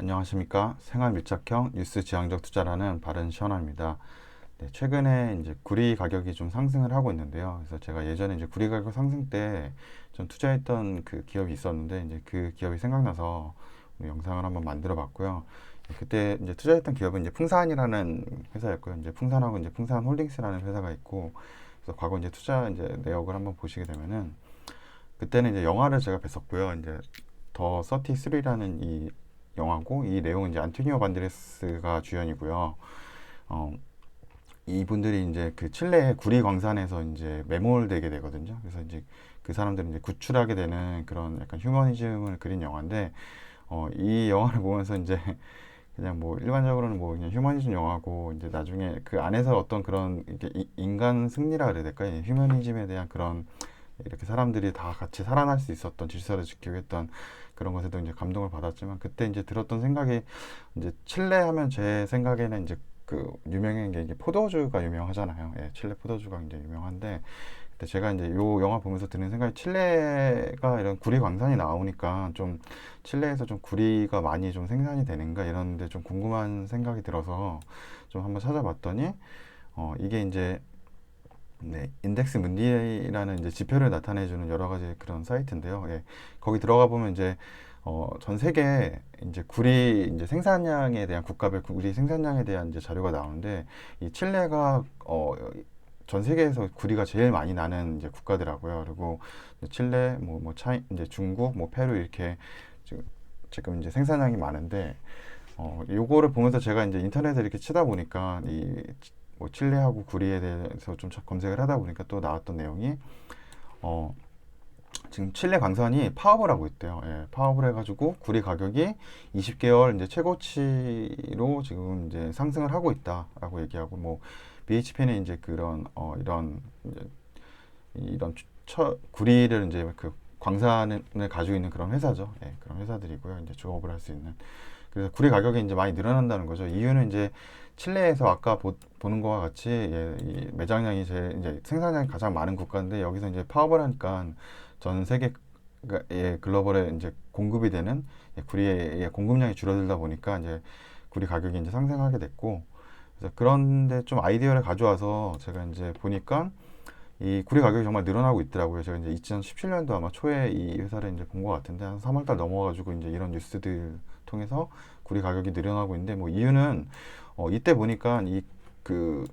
안녕하십니까. 생활 밀착형 뉴스 지향적 투자라는 바른 시원합니다. 네, 최근에 이제 구리 가격이 좀 상승을 하고 있는데요. 그래서 제가 예전에 이제 구리 가격 상승 때좀 투자했던 그 기업이 있었는데 이제 그 기업이 생각나서 영상을 한번 만들어 봤고요. 그때 이제 투자했던 기업은 이제 풍산이라는 회사였고요. 이제 풍산하고 이제 풍산 홀딩스라는 회사가 있고 그래서 과거 이제 투자 이제 내역을 한번 보시게 되면은 그때는 이제 영화를 제가 뵀었고요. 이제 더 서티스리라는 이 영화고 이 내용은 이제 안토니오 반데레스가 주연이고요. 어, 이분들이 이제 그 칠레의 구리 광산에서 이제 매몰되게 되거든요. 그래서 이제 그 사람들이 이제 구출하게 되는 그런 약간 휴머니즘을 그린 영화인데 어, 이 영화를 보면서 이제 그냥 뭐 일반적으로는 뭐 그냥 휴머니즘 영화고 이제 나중에 그 안에서 어떤 그런 이게 이- 인간 승리라 그래야 될까요? 휴머니즘에 대한 그런 이렇게 사람들이 다 같이 살아날 수 있었던 질서를 지키고 했던 그런 것에도 이제 감동을 받았지만 그때 이제 들었던 생각이 이제 칠레 하면 제 생각에는 이제 그 유명한 게 이제 포도주가 유명하잖아요. 예, 칠레 포도주가 굉장히 유명한데 근데 제가 이제 요 영화 보면서 드는 생각이 칠레가 이런 구리 광산이 나오니까 좀 칠레에서 좀 구리가 많이 좀 생산이 되는가 이런데 좀 궁금한 생각이 들어서 좀 한번 찾아봤더니 어 이게 이제 네, 인덱스 문디라는 이제 지표를 나타내주는 여러 가지 그런 사이트인데요. 예, 거기 들어가 보면 이제 어, 전 세계 이제 구리 이제 생산량에 대한 국가별 구리 생산량에 대한 이제 자료가 나오는데 이 칠레가 어, 전 세계에서 구리가 제일 많이 나는 이제 국가더라고요. 그리고 칠레, 뭐, 뭐 차이, 이제 중국, 뭐 페루 이렇게 지금, 지금 이제 생산량이 많은데 어, 요거를 보면서 제가 이제 인터넷에 이렇게 치다 보니까 이 뭐 칠레하고 구리에 대해서 좀 검색을 하다 보니까 또 나왔던 내용이 어, 지금 칠레 광산이 파업을 하고 있대요. 예, 파업을 해가지고 구리 가격이 20개월 이제 최고치로 지금 이제 상승을 하고 있다라고 얘기하고 뭐 BHP는 이제 그런 어 이런 이제 이런 처, 구리를 이제 그 광산을 가지고 있는 그런 회사죠. 예, 그런 회사들이고요. 이제 조업을 할 수 있는. 그래서 구리 가격이 이제 많이 늘어난다는 거죠. 이유는 이제 칠레에서 아까 보, 는 것과 같이 예, 이 매장량이 제 이제 생산량이 가장 많은 국가인데 여기서 이제 파업을 하니까 전 세계의 글로벌에 이제 공급이 되는 예, 구리의 예, 공급량이 줄어들다 보니까 이제 구리 가격이 이제 상승하게 됐고 그런데 좀 아이디어를 가져와서 제가 이제 보니까 이 구리 가격이 정말 늘어나고 있더라고요. 제가 이제 2017년도 아마 초에 이 회사를 이제 본 것 같은데 한 3월달 넘어가지고 이제 이런 뉴스들 통해서 구리 가격이 늘어나고 있는데 뭐 이유는 어 이때 보니까 이 그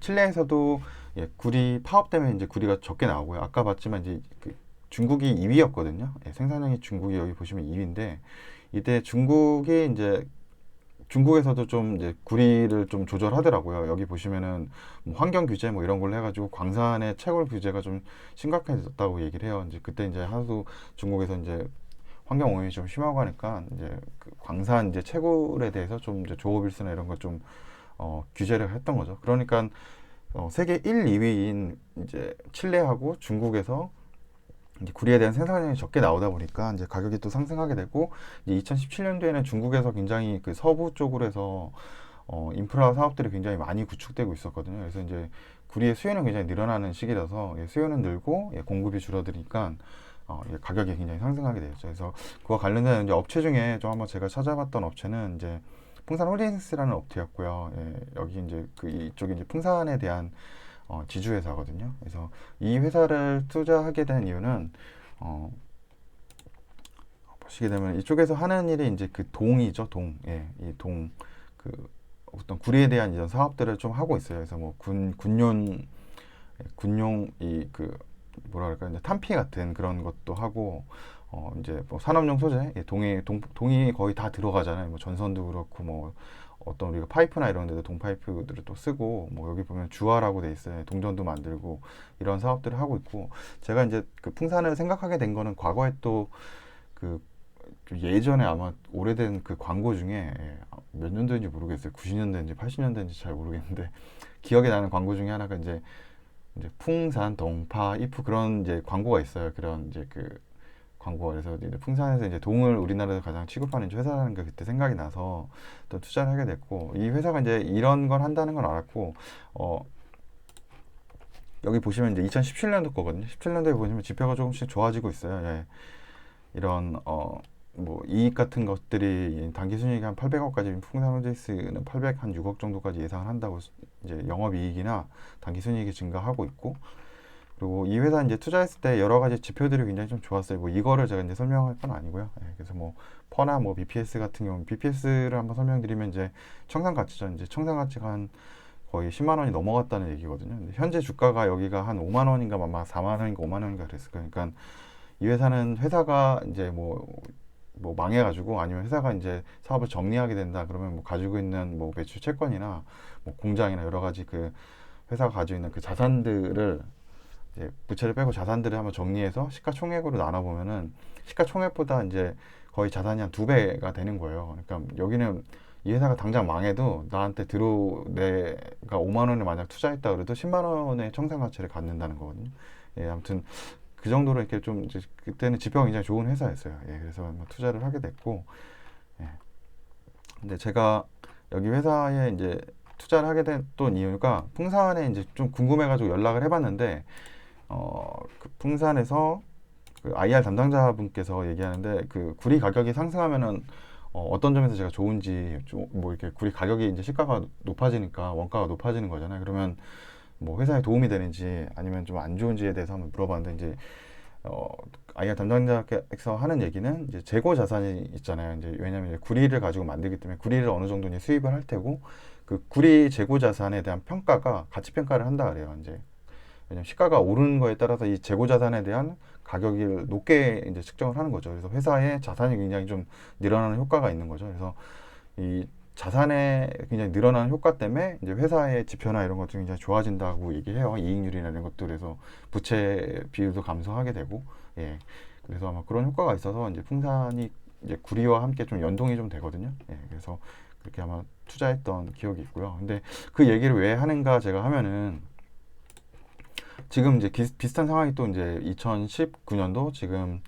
칠레에서도 예, 구리 파업 때문에 이제 구리가 적게 나오고요. 아까 봤지만 이제 그 중국이 2위였거든요. 예, 생산량이 중국이 여기 보시면 2위인데 이때 중국이 이제 중국에서도 좀 이제 구리를 좀 조절하더라고요. 여기 보시면은 뭐 환경 규제 뭐 이런 걸로 해가지고 광산의 채굴 규제가 좀 심각해졌다고 얘기를 해요. 이제 그때 이제 하도 중국에서 이제 환경 오염이 좀 심하고 하니까 이제 그 광산 이제 채굴에 대해서 좀 이제 조업일수나 이런 걸좀 어, 규제를 했던 거죠. 그러니까 어, 세계 1, 2위인 이제 칠레하고 중국에서 이제 구리에 대한 생산량이 적게 나오다 보니까 이제 가격이 또 상승하게 되고 이제 2017년도에는 중국에서 굉장히 그 서부 쪽으로 해서 어, 인프라 사업들이 굉장히 많이 구축되고 있었거든요. 그래서 이제 구리의 수요는 굉장히 늘어나는 시기라서 예, 수요는 늘고 예, 공급이 줄어드니까 어, 예, 가격이 굉장히 상승하게 되었죠. 그래서 그와 관련된 이제 업체 중에 좀 한번 제가 찾아봤던 업체는 이제 풍산 홀딩스라는 업체였고요. 예, 여기 이제 그 이쪽이 이제 풍산에 대한 어, 지주회사거든요. 그래서 이 회사를 투자하게 된 이유는 어, 보시게 되면 이쪽에서 하는 일이 이제 그 동이죠, 동. 예, 이 동, 그 어떤 구리에 대한 이런 사업들을 좀 하고 있어요. 그래서 뭐 군, 군용, 예, 군용 이 그 뭐라 그럴까 이제 탄피 같은 그런 것도 하고 어 이제 뭐 산업용 소재, 예, 동이 동, 동이 거의 다 들어가잖아요. 뭐 전선도 그렇고 뭐 어떤 우리가 파이프나 이런 데도 동파이프들을 또 쓰고 뭐 여기 보면 주화라고 돼 있어요. 동전도 만들고 이런 사업들을 하고 있고 제가 이제 그 풍산을 생각하게 된 거는 과거에 또그 예전에 아마 오래된 그 광고 중에 예, 몇 년도인지 모르겠어요. 90년대인지 80년대인지 잘 모르겠는데 기억에 나는 광고 중에 하나가 이제 이제 풍산, 동파, 이프 그런 이제 광고가 있어요. 그런 이제 그 광고가 그래서 이제 풍산에서 이제 동을 우리나라에서 가장 취급하는 회사라는 게 그때 생각이 나서 또 투자를 하게 됐고 이 회사가 이제 이런 걸 한다는 걸 알았고 어 여기 보시면 이제 2017년도 거거든요. 17년도에 보시면 지표가 조금씩 좋아지고 있어요. 예. 이런 어 뭐 이익 같은 것들이 단기 순이익이 한 800억까지 풍산 홀딩스는 800 한 6억 정도까지 예상을 한다고 이제 영업 이익이나 단기 순이익이 증가하고 있고 그리고 이 회사 이제 투자했을 때 여러 가지 지표들이 굉장히 좀 좋았어요. 뭐 이거를 제가 이제 설명할 건 아니고요. 예, 그래서 뭐 퍼나 뭐 BPS 같은 경우 BPS를 한번 설명드리면 이제 청산 가치죠. 이제 청산 가치가 한 거의 10만 원이 넘어갔다는 얘기거든요. 근데 현재 주가가 여기가 한 5만 원인가 아마 4만 원인가 5만 원인가 그랬을 거예요. 그러니까 이 회사는 회사가 이제 뭐, 뭐 망해가지고 아니면 회사가 이제 사업을 정리하게 된다 그러면 뭐 가지고 있는 뭐 매출 채권이나 뭐 공장이나 여러 가지 그 회사가 가지고 있는 그 자산들을 이제 부채를 빼고 자산들을 한번 정리해서 시가총액으로 나눠보면은 시가총액보다 이제 거의 자산이 한 두 배가 되는 거예요. 그러니까 여기는 이 회사가 당장 망해도 나한테 들어 내가 5만 원을 만약 투자했다 그래도 10만 원의 청산 가치를 갖는다는 거거든요. 예, 아무튼 그 정도로 이렇게 좀 이제 그때는 지표가 굉장히 좋은 회사였어요. 예, 그래서 뭐 투자를 하게 됐고, 예. 근데 제가 여기 회사에 이제 투자를 하게 됐던 이유가 풍산에 이제 좀 궁금해가지고 연락을 해봤는데, 어, 그 풍산에서 그 IR 담당자분께서 얘기하는데 그 구리 가격이 상승하면은 어, 어떤 점에서 제가 좋은지 좀 뭐 이렇게 구리 가격이 이제 시가가 높아지니까 원가가 높아지는 거잖아요. 그러면 뭐 회사에 도움이 되는지 아니면 좀 안 좋은지에 대해서 한번 물어봤는데 이제 어, IR 담당자께서 하는 얘기는 이제 재고 자산이 있잖아요. 이제 왜냐하면 이제 구리를 가지고 만들기 때문에 구리를 어느 정도 이제 수입을 할 테고 그 구리 재고 자산에 대한 평가가 가치 평가를 한다 그래요. 이제 왜냐면 시가가 오르는 거에 따라서 이 재고 자산에 대한 가격을 높게 이제 측정을 하는 거죠. 그래서 회사의 자산이 굉장히 좀 늘어나는 효과가 있는 거죠. 그래서 이 자산의 굉장히 늘어나는 효과 때문에 이제 회사의 지표나 이런 것들이 굉장히 좋아진다고 얘기해요. 이익률이나 이런 것들 그래서 부채 비율도 감소하게 되고, 예. 그래서 아마 그런 효과가 있어서 이제 풍산이 이제 구리와 함께 좀 연동이 좀 되거든요. 예. 그래서 그렇게 아마 투자했던 기억이 있고요. 근데 그 얘기를 왜 하는가 제가 하면은 지금 이제 기, 비슷한 상황이 또 이제 2019년도 지금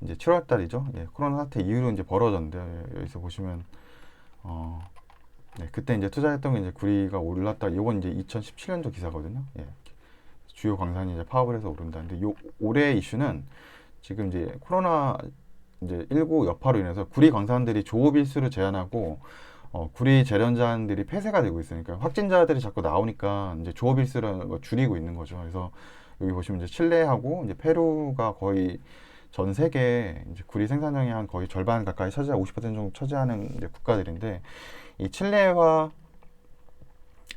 이제 7월 달이죠. 예, 코로나 사태 이후로 이제 벌어졌는데 예, 여기서 보시면 어, 네, 그때 이제 투자했던 게 이제 구리가 올랐다. 이건 이제 2017년도 기사거든요. 예, 주요 광산이 이제 파업을 해서 오른다. 근데 요 올해 이슈는 지금 이제 코로나 이제 19 여파로 인해서 구리 광산들이 조업 일수를 제한하고 어, 구리 재련자들이 폐쇄가 되고 있으니까 확진자들이 자꾸 나오니까 이제 조업 일수를 뭐 줄이고 있는 거죠. 그래서 여기 보시면 이제 칠레하고 이제 페루가 거의 전 세계 이제 구리 생산량의 한 거의 절반 가까이 차지하 50% 정도 차지하는 이제 국가들인데 이 칠레와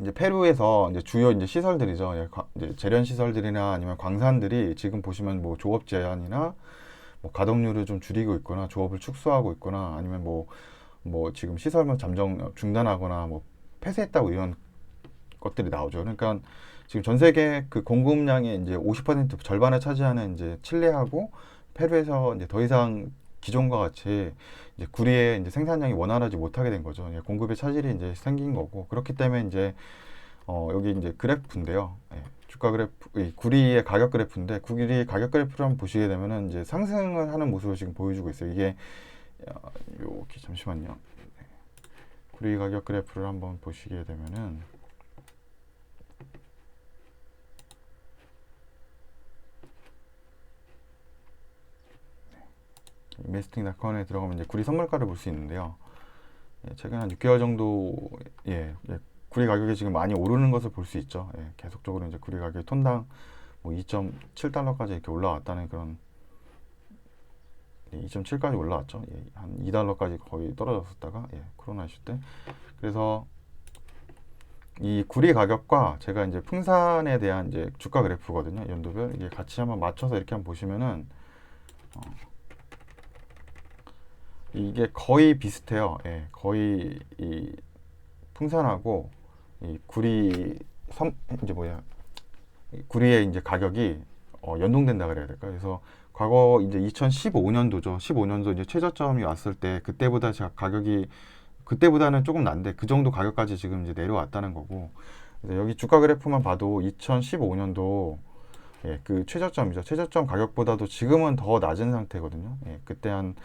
이제 페루에서 이제 주요 이제 시설들이죠. 예, 과- 이제 재련 시설들이나 아니면 광산들이 지금 보시면 뭐 조업 제한이나 뭐 가동률을 좀 줄이고 있거나 조업을 축소하고 있거나 아니면 뭐 뭐 지금 시설만 잠정 중단하거나 뭐 폐쇄했다고 이런 것들이 나오죠. 그러니까 지금 전 세계 그 공급량의 이제 50% 절반을 차지하는 이제 칠레하고 페루에서 이제 더 이상 기존과 같이 이제 구리의 이제 생산량이 원활하지 못하게 된 거죠. 예, 공급의 차질이 이제 생긴 거고 그렇기 때문에 이제 어, 여기 이제 그래프인데요. 예, 주가 그래프, 이 구리의 가격 그래프인데 구리 가격 그래프를 한번 보시게 되면은 이제 상승을 하는 모습을 지금 보여주고 있어요. 이게 어, 요기 잠시만요. 네. 구리 가격 그래프를 한번 보시게 되면은 메스팅닷컴에 들어가면 이제 구리 선물가를 볼 수 있는데요. 예, 최근 한 6개월 정도 예, 예, 구리 가격이 지금 많이 오르는 것을 볼 수 있죠. 예, 계속적으로 이제 구리 가격이 톤당 뭐 2.7달러까지 이렇게 올라왔다는 그런 2.7까지 올라왔죠. 예, 한 2달러까지 거의 떨어졌었다가 예, 코로나 이슈 때. 그래서 이 구리 가격과 제가 이제 풍산에 대한 이제 주가 그래프거든요. 연도별 이게 같이 한번 맞춰서 이렇게 한번 보시면은 어, 이게 거의 비슷해요. 예, 거의 이 풍산하고 이 구리 섬 이제 뭐야 이 구리의 이제 가격이 어, 연동된다 그래야 될까? 그래서 과거 이제 2015년도죠. 15년도 이제 최저점이 왔을 때 그때보다 제가 가격이 그때보다는 조금 난데 그 정도 가격까지 지금 이제 내려왔다는 거고. 여기 주가 그래프만 봐도 2015년도 예, 그 최저점이죠. 최저점 가격보다도 지금은 더 낮은 상태거든요. 예, 그때 한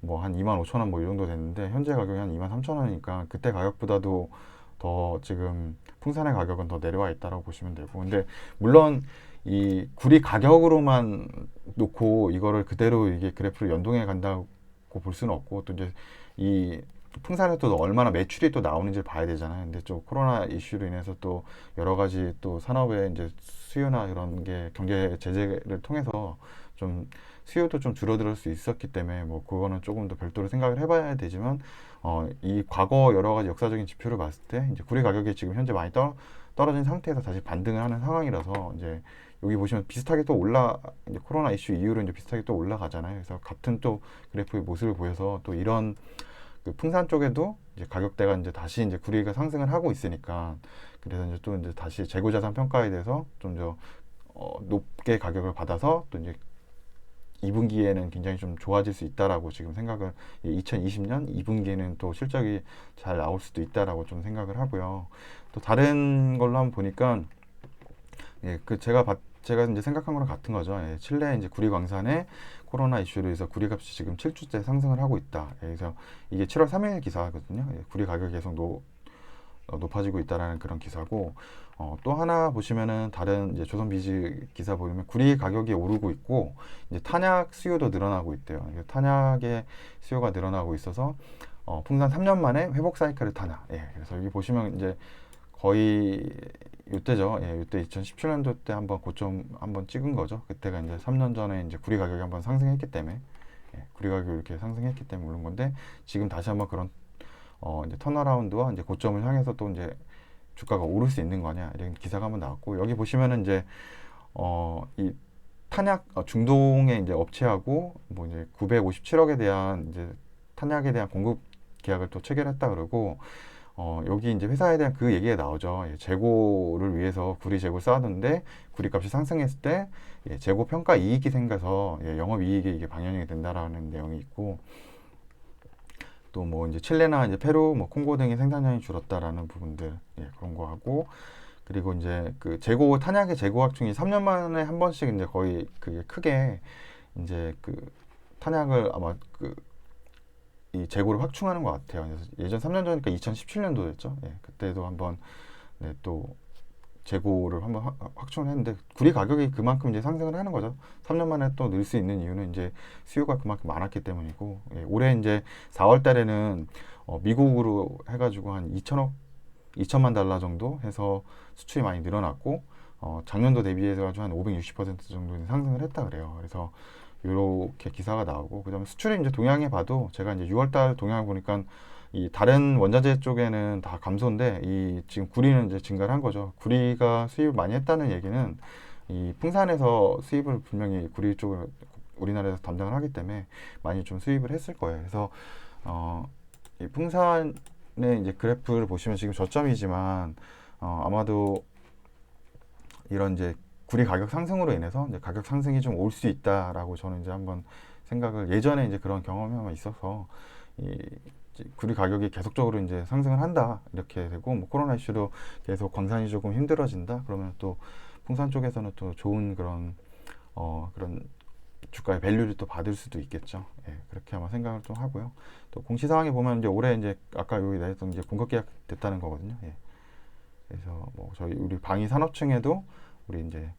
뭐한 2만 5천 원 뭐 이 정도 됐는데 현재 가격이 한 2만 3천 원이니까 그때 가격보다도 더 지금 풍산의 가격은 더 내려와 있다라고 보시면 되고 근데 물론 이 구리 가격으로만 놓고 이거를 그대로 이게 그래프를 연동해 간다고 볼 수는 없고 또 이제 이 풍산에 또 얼마나 매출이 또 나오는지를 봐야 되잖아요. 근데 또 코로나 이슈로 인해서 또 여러 가지 또 산업의 이제 수요나 이런 게 경제 제재를 통해서 좀 수요도 좀 줄어들 수 있었기 때문에 뭐 그거는 조금 더 별도로 생각을 해봐야 되지만 어, 이 과거 여러 가지 역사적인 지표를 봤을 때 이제 구리 가격이 지금 현재 많이 떨, 떨어진 상태에서 다시 반등을 하는 상황이라서 이제 여기 보시면 비슷하게 또 올라 이제 코로나 이슈 이후로 이제 비슷하게 또 올라가잖아요. 그래서 같은 또 그래프의 모습을 보여서 또 이런 그 풍산 쪽에도 이제 가격대가 이제 다시 이제 구리가 상승을 하고 있으니까 그래서 이제 또 이제 다시 재고 자산 평가에 대해서 좀 더 어, 높게 가격을 받아서 또 이제 2분기에는 굉장히 좀 좋아질 수 있다라고 지금 생각을 2020년 2분기에는 또 실적이 잘 나올 수도 있다라고 좀 생각을 하고요. 또 다른 걸로 한번 보니까 예, 그 제가 봤 제가 이제 생각한 거랑 같은 거죠. 예, 칠레 이제 구리 광산에 코로나 이슈로 해서 구리 값이 지금 7주째 상승을 하고 있다. 예, 그래서 이게 7월 3일 기사거든요. 예, 구리 가격이 계속 노, 어, 높아지고 있다라는 그런 기사고 어, 또 하나 보시면은 다른 이제 조선비즈 기사 보면 구리 가격이 오르고 있고 이제 탄약 수요도 늘어나고 있대요. 탄약의 수요가 늘어나고 있어서 어, 풍산 3년 만에 회복 사이클을 타나. 예, 그래서 여기 보시면 이제 거의 이때죠. 예, 이때 2017년도 때 한번 고점 한번 찍은 거죠. 그때가 이제 3년 전에 이제 구리 가격이 한번 상승했기 때문에 예, 구리 가격이 이렇게 상승했기 때문에 오른 건데 지금 다시 한번 그런 어 이제 턴어라운드와 이제 고점을 향해서 또 이제 주가가 오를 수 있는 거냐 이런 기사가 한번 나왔고 여기 보시면은 이제 어이 탄약 어, 중동의 이제 업체하고 뭐 이제 957억에 대한 이제 탄약에 대한 공급 계약을 또 체결했다 그러고 어, 여기 이제 회사에 대한 그 얘기가 나오죠. 예, 재고를 위해서 구리 재고 쌓았는데 구리 값이 상승했을 때 예, 재고 평가 이익이 생겨서 예, 영업 이익에 이게 반영이 된다라는 내용이 있고 또 뭐 이제 칠레나 이제 페루, 뭐 콩고 등의 생산량이 줄었다라는 부분들 예, 그런 거 하고 그리고 이제 그 재고 탄약의 재고 확충이 3년 만에 한 번씩 이제 거의 그게 크게 이제 그 탄약을 아마 그이 재고를 확충하는 것 같아요. 그래서 예전 3년 전이니까 2017년도였죠. 예, 그때도 한번 네, 또 재고를 한번 확- 확충을 했는데 구리 가격이 그만큼 이제 상승을 하는 거죠. 3년 만에 또 늘 수 있는 이유는 이제 수요가 그만큼 많았기 때문이고 예, 올해 이제 4월 달에는 어, 미국으로 해가지고 한 2천억 2천만 달러 정도 해서 수출이 많이 늘어났고 어, 작년도 대비해서 가지고 한560% 정도 상승을 했다 그래요. 그래서 이렇게 기사가 나오고 그다음에 수출이 이제 동향에 봐도 제가 이제 6월달 동향을 보니까 이 다른 원자재 쪽에는 다 감소인데 이 지금 구리는 이제 증가를 한 거죠. 구리가 수입을 많이 했다는 얘기는 이 풍산에서 수입을 분명히 구리 쪽을 우리나라에서 담당을 하기 때문에 많이 좀 수입을 했을 거예요. 그래서 어, 이 풍산의 이제 그래프를 보시면 지금 저점이지만 어, 아마도 이런 이제 구리 가격 상승으로 인해서 이제 가격 상승이 좀 올 수 있다라고 저는 이제 한번 생각을 예전에 이제 그런 경험이 한번 있어서 이 구리 가격이 계속적으로 이제 상승을 한다 이렇게 되고 뭐 코로나 이슈로 계속 광산이 조금 힘들어진다 그러면 또 풍산 쪽에서는 또 좋은 그런 어 그런 주가의 밸류를 또 받을 수도 있겠죠. 예, 그렇게 아마 생각을 좀 하고요. 또 공시 상황에 보면 이제 올해 이제 아까 여기 나왔던 이제 공급 계약 됐다는 거거든요. 예. 그래서 뭐 저희 우리 방위 산업층에도 우리 이제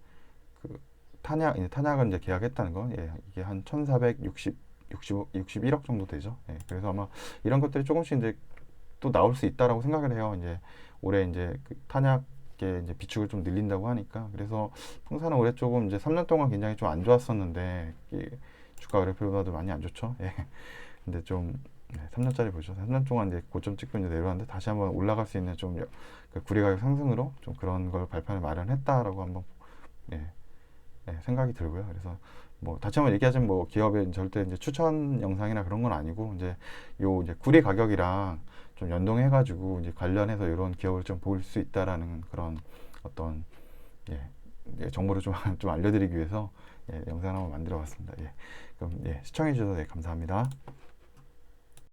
그 탄약 이제 탄약은 이제 계약했다는 거 예, 이게 한1,460 60, 61억 정도 되죠. 예, 그래서 아마 이런 것들이 조금씩 이제 또 나올 수 있다라고 생각을 해요. 이제 올해 이제 그 탄약의 이제 비축을 좀 늘린다고 하니까 그래서 풍산은 올해 조금 이제 3년 동안 굉장히 좀 안 좋았었는데 이 주가 그래프보다도 많이 안 좋죠. 예. 근데 좀 네, 3년짜리 보죠. 3년 동안 이제 고점 찍고 이제 내려왔는데 다시 한번 올라갈 수 있는 좀 여- 그 구리 가격 상승으로 좀 그런 걸 발판을 마련했다라고 한번 예, 예, 생각이 들고요. 그래서 뭐 다시 한번 얘기하자면 뭐 기업의 절대 이제 추천 영상이나 그런 건 아니고 이제 요 이제 구리 가격이랑 좀 연동해 가지고 이제 관련해서 이런 기업을 좀 볼 수 있다라는 그런 어떤 예, 예, 정보를 좀, 좀 알려드리기 위해서 예, 영상 을 한번 만들어 봤습니다. 예, 그럼 예, 시청해 주셔서 네, 감사합니다.